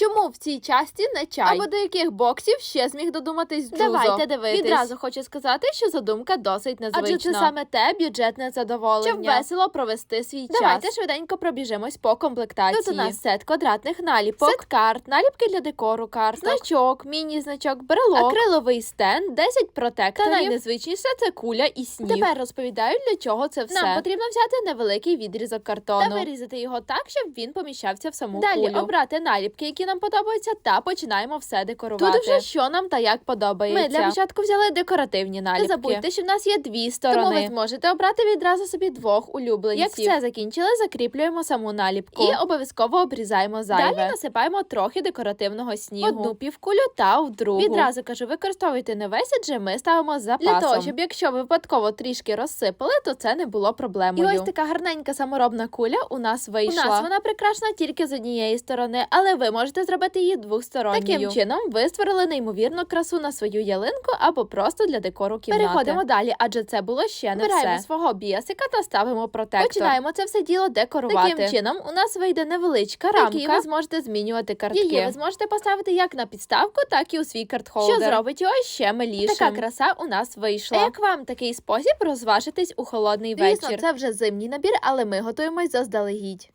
Chúc Чому в цій часті не чай? Або до яких боксів ще зміг додуматись Джузо? Давайте дивитись. Відразу хочу сказати, що задумка досить незвична. Адже це саме те бюджетне задоволення. Щоб весело провести свій час. Давайте швиденько пробіжимось по комплектації. Тут у нас сет квадратних наліпок, сет карт, наліпки для декору карт, значок, міні-значок, брелок, акриловий стенд, 10 протекторів. Та найнезвичніше це куля і сніг. Тепер розповідаю, для чого це все. Нам потрібно взяти невеликий відрізок картону та вирізати його так, щоб він поміщався в саму Далі кулю. обрати наліпки, які нам подобаються, та починаємо все декорувати. Тут вже що нам та як подобається. Ми для початку взяли декоративні наліпки. Не забудьте, що в нас є дві сторони. Тому ви зможете обрати відразу собі двох улюбленців. Як все закінчили, закріплюємо саму наліпку і обов'язково обрізаємо зайве. Далі насипаємо трохи декоративного снігу. Одну півкулю та в другу. Відразу кажу, використовуйте не весь, адже ми ставимо з запасом. Для того, щоб якщо ви випадково трішки розсипали, то це не було проблемою. І ось така гарненька саморобна куля у нас вийшла. У нас вона прикрашена тільки з однієї сторони, але ви можете зробити її двосторонньою. Таким чином ви створили неймовірну красу на свою ялинку або просто для декору кімнати. Переходимо далі, адже це було ще не Вибираємо все. свого біасика та ставимо протектор. Починаємо це все діло декорувати. Таким чином у нас вийде невеличка рамка, якій ви зможете змінювати картки. Її ви зможете поставити як на підставку, так і у свій картхолдер. Що зробить його ще милішим. Така краса у нас вийшла. А як вам такий спосіб розважитись у холодний Звісно, вечір? Це вже зимній набір, але ми готуємось заздалегідь.